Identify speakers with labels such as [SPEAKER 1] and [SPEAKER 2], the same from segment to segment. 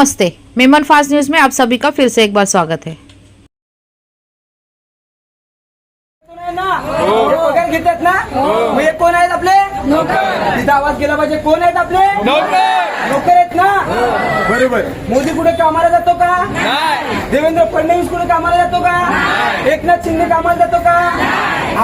[SPEAKER 1] नमस्ते Memon fast news में आप सभी का फिर से एक बार स्वागत है।
[SPEAKER 2] कोण आहे ना पगार घेतात ना? मग कोण आहेत आपले? तिथं आवाज गेला पाहिजे. कोण आहेत आपले? नोकर आहेत ना? बरोबर. मोदी कुठे कामाला जातो का? देवेंद्र फडणवीस कुठे कामाला जातो का? एकनाथ शिंदे कामाला जातो का?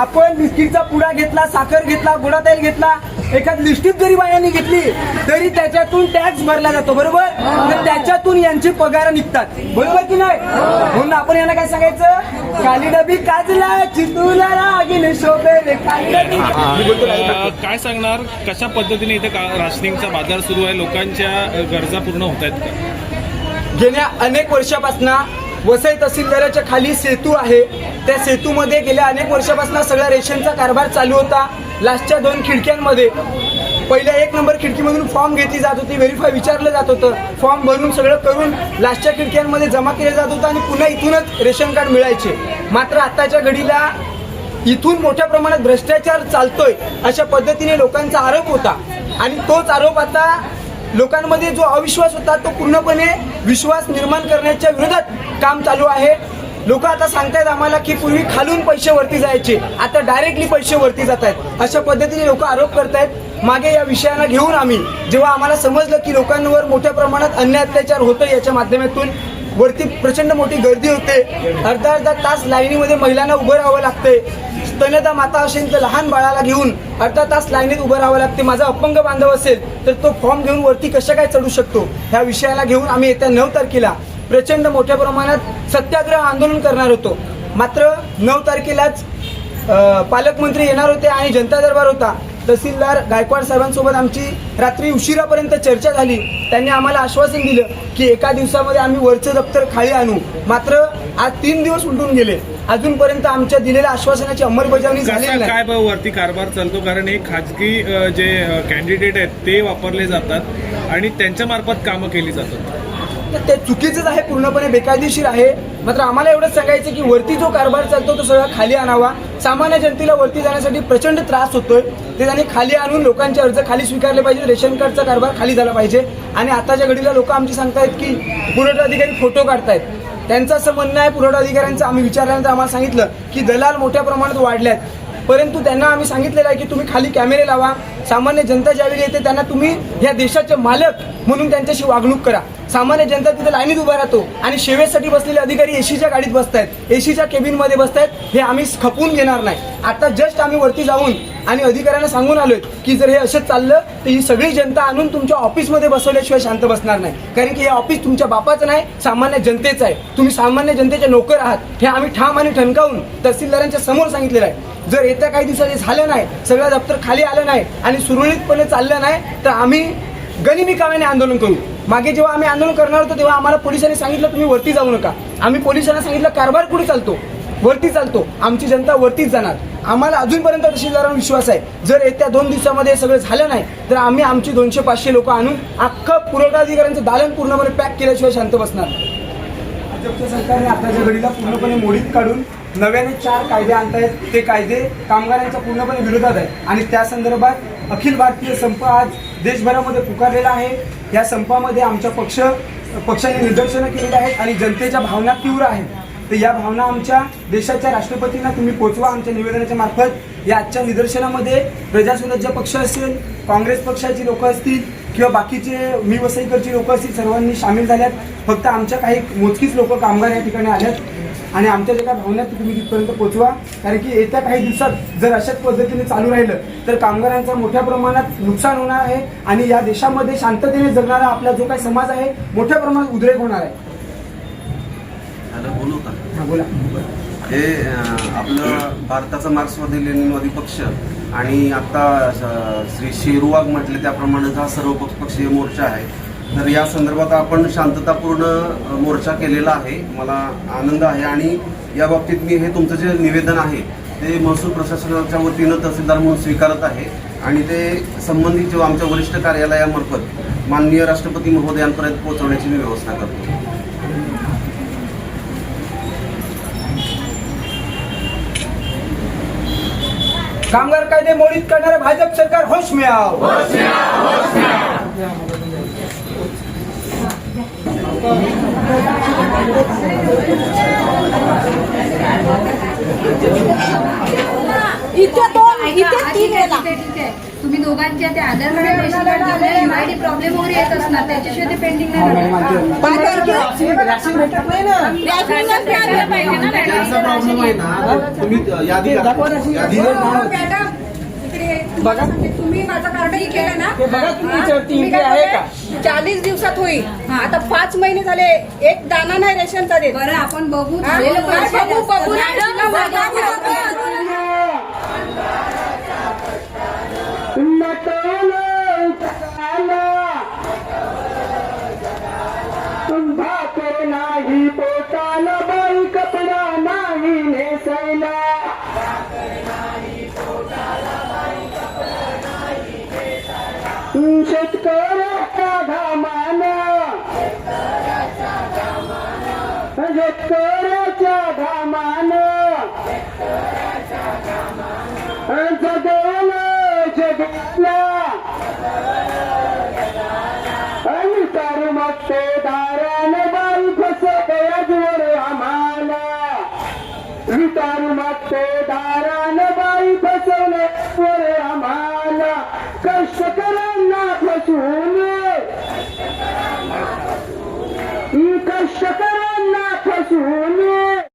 [SPEAKER 2] आपण बिस्किटचा पुडा घेतला साखर घेतला गोडा तेल घेतला एखाद लिस्टीत जरी बायांनी घेतली तरी त्याच्यातून टॅक्स भरला जातो बरोबर? तर त्याच्यातून यांची पगार निघतात. बरोबर की नाही? म्हणून आपण यांना काय सांगायचं? काली डबी काजला चितूला रागिन शोभे रे काली डबी
[SPEAKER 3] अ, काय सांगणार? कशा पद्धतीने इथे का- राशनिंगचा बाजार सुरू आहे? लोकांच्या गरजा पूर्ण होत आहेत का?
[SPEAKER 2] गेल्या अनेक वर्षापासून वसई तहसीलदाराच्या खाली सेतू आहे. त्या सेतूमध्ये गेल्या अनेक वर्षापासून सगळा रेशनचा कारभार चालू होता. लास्टच्या दोन खिडक्यांमध्ये. पहिल्या एक नंबर खिडकीमधून फॉर्म घेतली जात होती. व्हेरीफाय विचारलं जात होतं. फॉर्म भरून सगळं करून लास्टच्या खिडक्यांमध्ये जमा केलं जात होतं आणि पुन्हा इथूनच रेशन कार्ड मिळायचे. मात्र आताच्या घडीला इथून मोठ्या प्रमाणात भ्रष्टाचार चालतोय अशा पद्धतीने लोकांचा आरोप होता. आणि तोच आरोप आता लोकांमध्ये जो अविश्वास होता तो पूर्णपणे विश्वास निर्माण करण्याच्या विरोधात काम चालू आहे. लोक आता सांगतायत आम्हाला की पूर्वी खालून पैसे वरती जायचे आता डायरेक्टली पैसे वरती जात आहेत अशा पद्धतीने लोक आरोप करतायत मागे या विषयांना घेऊन आम्ही जेव्हा आम्हाला समजलं की लोकांवर मोठ्या प्रमाणात अन्य अत्याचार होतोय याच्या माध्यमातून वरती प्रचंड मोठी गर्दी होते. अर्धा अर्धा तास लाईनीमध्ये महिलांना उभं राहावं लागतंय. स्तनदा माता असेल तर लहान बाळाला घेऊन अर्धा तास लाईनीत उभं राहावं लागते. माझा अपंग बांधव असेल तर तो फॉर्म घेऊन वरती कशा काय चढू शकतो? ह्या विषयाला घेऊन आम्ही येत्या नऊ तारखेला प्रचंड मोठ्या प्रमाणात सत्याग्रह आंदोलन करणार होतो. मात्र नऊ तारखेलाच पालकमंत्री येणार होते आणि जनता दरबार होता. तहसीलदार गायकवाड साहेबांसोबत आमची रात्री उशिरापर्यंत चर्चा झाली. त्यांनी आम्हाला आश्वासन दिलं की एका दिवसामध्ये आम्ही वरचं दप्तर खाली आणू. मात्र आज तीन दिवस उलटून गेले. अजूनपर्यंत आमच्या दिलेल्या आश्वासनाची अंमलबजावणी झालेली
[SPEAKER 3] काय भाऊ वरती कारभार चालतो? कारण हे खाजगी जे कॅन्डिडेट आहेत ते वापरले जातात आणि त्यांच्या मार्फत कामं केली जातात.
[SPEAKER 2] तर ते चुकीचंच आहे पूर्णपणे बेकायदेशीर आहे. मात्र आम्हाला एवढंच सांगायचं की वरती जो कारभार चालतो तो सगळा खाली आणावा. सामान्य जनतेला वरती जाण्यासाठी प्रचंड त्रास होतोय. ते त्यांनी खाली आणून लोकांचे अर्ज खाली स्वीकारले पाहिजे रेशन कार्डचा कारभार खाली झाला पाहिजे. आणि आताच्या घडीला लोक आमची सांगतायत की पुरवठा अधिकारी फोटो काढतायत. त्यांचं असं म्हणणं आहे पुरवठा अधिकाऱ्यांचं आम्ही विचारल्यानंतर आम्हाला सांगितलं की दलाल मोठ्या प्रमाणात वाढल्यात. परंतु त्यांना आम्ही सांगितलेलं आहे की तुम्ही खाली कॅमेरे लावा सामान्य जनता ज्यावेळी येते त्यांना तुम्ही या देशाचे मालक म्हणून त्यांच्याशी वागणूक करा. सामान्य जनता तिथे लाईनीत उभा राहतो आणि सेवेसाठी बसलेले अधिकारी एसीच्या गाडीत बसतायत. एसीच्या केबिनमध्ये बसतायत. हे आम्ही खपवून घेणार नाही. आता जस्ट आम्ही वरती जाऊन आणि अधिकाऱ्यांना सांगून आलोय की जर हे असंच चाललं तर ही सगळी जनता आणून तुमच्या ऑफिसमध्ये बसवल्याशिवाय शांत बसणार नाही. कारण की हे ऑफिस तुमच्या बापाचं नाही सामान्य जनतेचं आहे. तुम्ही सामान्य जनतेचे नोकर आहात. हे आम्ही ठाम आणि ठणकावून तहसीलदारांच्या समोर सांगितलेलं आहे. जर येत्या काही दिवसात हे झालं नाही सगळं दप्तर खाली आलं नाही आणि सुरळीतपणे चाललं नाही तर आम्ही गनिमिकाव्याने आंदोलन करू. मागे जेव्हा आम्ही आंदोलन करणार होतो तेव्हा आम्हाला पोलिसांनी सांगितलं तुम्ही वरती जाऊ नका. आम्ही पोलिसांना सांगितलं कारभार कुठे चालतो? वरती चालतो. आमची जनता वरतीच जाणार. आम्हाला अजूनपर्यंत तहसीलदारांवर विश्वास आहे. जर येत्या दोन दिवसामध्ये हे सगळं झालं नाही तर आम्ही आमची दोनशे पाचशे लोक आणून अख्खं पुरवठाधिकाऱ्यांचं दालन पूर्णपणे पॅक केल्याशिवाय शांत बसणार भाजपच्या सरकारने आताच्या घडीला पूर्णपणे मोडीत काढून नव्याने चार कायदे आणतायत ते कायदे कामगारांच्या पूर्णपणे विरोधात आहेत. आणि त्या संदर्भात अखिल भारतीय संप आज देशभरामध्ये पुकारलेला आहे. या संपामध्ये आमच्या पक्ष पक्षाने निदर्शनं केलेली आहेत आणि जनतेच्या भावना तीव्र आहेत. तर या भावना आमच्या देशाच्या राष्ट्रपतींना तुम्ही पोचवा आमच्या निवेदनाच्या मार्फत. या आजच्या निदर्शनामध्ये प्रजासुराज्य पक्ष असेल काँग्रेस पक्षाची लोक असतील किंवा बाकीचे मी वसईकरची लोक असतील सर्वांनी सामील झाल्यात. फक्त आमच्या काही मोजकीच लोक कामगार या ठिकाणी आल्यात. आणि आमच्या ज्या काही भावना तुम्ही तिथपर्यंत पोचवा. कारण की येत्या काही दिवसात जर अशाच पद्धतीने चालू राहिलं तर कामगारांचा मोठ्या प्रमाणात नुकसान होणार आहे आणि या देशामध्ये शांततेने जगणारा आपला जो काही समाज आहे मोठ्या प्रमाणात उद्रेक होणार आहे.
[SPEAKER 4] बोलू का?
[SPEAKER 2] हा
[SPEAKER 4] हे आपलं भारताचा मार्क्सवादी लेनिनवादी पक्ष आणि आता श्री शेरुवाग म्हटले त्याप्रमाणे हा सर्व पक्षीय मोर्चा आहे. तर या संदर्भात आपण शांततापूर्ण मोर्चा केलेला आहे. मला आनंद आहे आणि या बाबतीत मी हे तुमचं जे निवेदन आहे ते महसूल प्रशासनाच्या वतीनं तहसीलदार म्हणून स्वीकारत आहे आणि ते संबंधित जो आमच्या वरिष्ठ कार्यालयामार्फत माननीय राष्ट्रपती महोदयांपर्यंत पोहोचवण्याची मी व्यवस्था करतो.
[SPEAKER 2] कामगार कायदे मोडीत करणारे भाजप सरकार होश मिळाव.
[SPEAKER 5] इथे दोन इथे तीन
[SPEAKER 6] आहे तुम्ही दोघांच्या ते आधार कार्ड रेशन कार्ड दिलं एमआयडी प्रॉब्लेम वगैरे येत असणार त्याच्याशिवाय ते पेंडिंग नाही राहणार.
[SPEAKER 5] काय करते?
[SPEAKER 7] राशन भेटत नाही ना.
[SPEAKER 5] रॅशनिंगच मिळालं पाहिजे ना मॅडम.
[SPEAKER 4] त्यांचा प्रॉब्लेम आहे ना. तुम्ही यादी
[SPEAKER 7] दाखवा. राशन
[SPEAKER 4] यादी
[SPEAKER 6] मॅडम. इकडे
[SPEAKER 7] बघा.
[SPEAKER 6] तुम्ही माझं कार्ड हे केलं ना?
[SPEAKER 7] बघा तुम्ही याच्यावरती
[SPEAKER 5] तुम्ही
[SPEAKER 7] इकडे
[SPEAKER 5] काय
[SPEAKER 7] आहे का?
[SPEAKER 5] बोलले? चाळीस दिवसात होईल. आता पाच महिने झाले एक दाना नाही रेशनचा देत.
[SPEAKER 6] बरं आपण बघू.
[SPEAKER 5] हा?
[SPEAKER 6] झालेलं
[SPEAKER 5] काय
[SPEAKER 6] पैसे
[SPEAKER 5] बघू
[SPEAKER 6] जास्त
[SPEAKER 5] बघू.
[SPEAKER 7] पोटाला शेतकऱ्याचा घामान शेतकऱ्याच्या घामान जगल जगला.